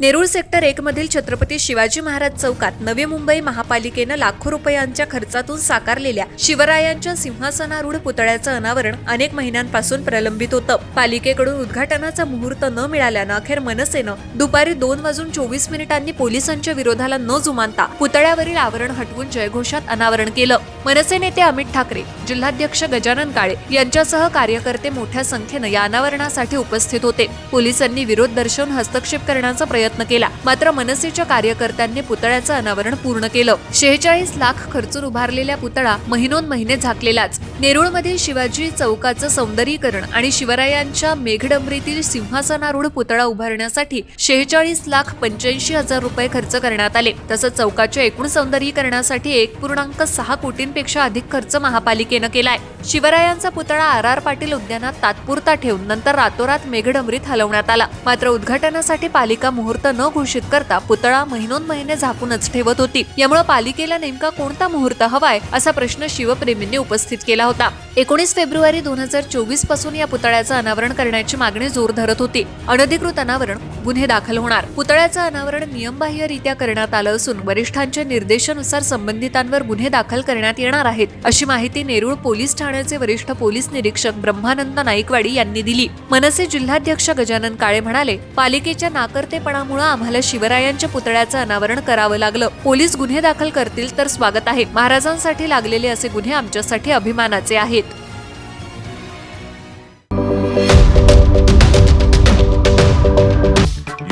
Nerul sector एक मधील छत्रपती शिवाजी महाराज चौकात नवी मुंबई महापालिकेनं लाखो रुपयांच्या खर्चातून साकारलेल्या शिवरायांच्या सिंहासनारूढ पुतळ्याचं अनावरण अनेक महिन्यांपासून प्रलंबित होतं. पालिकेकडून उद्घाटनाचा मुहूर्त न मिळाल्यानं अखेर मनसेनं दुपारी दोन वाजून चोवीस मिनिटांनी पोलिसांच्या विरोधाला न जुमानता पुतळ्यावरील आवरण हटवून जयघोषात अनावरण केलं. मनसे नेते अमित ठाकरे जिल्हाध्यक्ष गजानन काळे यांच्यासह कार्यकर्ते मोठ्या संख्येनं या अनावरणासाठी उपस्थित होते. पोलिसांनी विरोध दर्शवून हस्तक्षेप करण्याचा प्रयत्न केला. मात्र मनसेच्या कार्यकर्त्यांनी पुतळ्याचं अनावरण पूर्ण केलं. शेहेचाळीस लाख खर्चून उभारलेल्या पुतळा महिनोन महिने झाकलेलाच. नेरूळमध्ये शिवाजी चौकाचं सौंदर्यीकरण आणि शिवरायांच्या मेघडंबरीतील सिंहासनारूढ पुतळा उभारण्यासाठी शेहेचाळीस लाख पंच्याऐंशी हजार रुपये खर्च करण्यात आले. तसंच चौकाच्या एकूण सौंदर्यीकरणासाठी एक पूर्णांक सहा कोटींपेक्षा अधिक खर्च महापालिकेनं केलाय. शिवरायांचा पुतळा आर आर पाटील उद्यानात तात्पुरता ठेवून नंतर रातोरात मेघडंबरीत हलवण्यात आला. मात्र उद्घाटनासाठी पालिका मुहूर्त न घोषित करता पुतळा महिनोन महिने झाकूनच ठेवत होती. यामुळे पालिकेला नेमका कोणता मुहूर्त हवाय असा प्रश्न शिवप्रेमींनी उपस्थित केला होता. एकोणीस फेब्रुवारी दोन हजार चोवीसपासून या पुतळ्याचं अनावरण करण्याची मागणी जोर धरत होती. अनधिकृत अनावरण गुन्हे दाखल होणार. पुतळ्याचं अनावरण नियमबाह्यरित्या करण्यात आलं असून वरिष्ठांच्या निर्देशानुसार संबंधितांवर गुन्हे दाखल करण्यात येणार आहेत अशी माहिती नेरूळ पोलीस ठाण्याचे वरिष्ठ पोलीस निरीक्षक ब्रह्मानंद नाईकवाडी यांनी दिली. मनसे जिल्हाध्यक्ष गजानन काळे म्हणाले पालिकेच्या नाकर्तेपणामुळे आम्हाला शिवरायांच्या पुतळ्याचं अनावरण करावं लागलं. पोलीस गुन्हे दाखल करतील तर स्वागत आहे. महाराजांसाठी लागलेले असे गुन्हे आमच्यासाठी अभिमानाचे आहेत.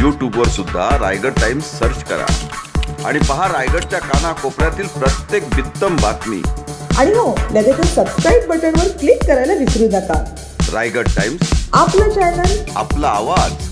यूट्यूबवर सुद्धा रायगड टाइम्स सर्च करा. आणि पहा रायगडच्या कानाकोपऱ्यातील प्रत्येक बित्तम बातमी. आणि हो लगेचच सबस्क्राईब बटनवर क्लिक करायला विसरू नका. रायगड टाइम्स आपलं चॅनल आपला आवाज.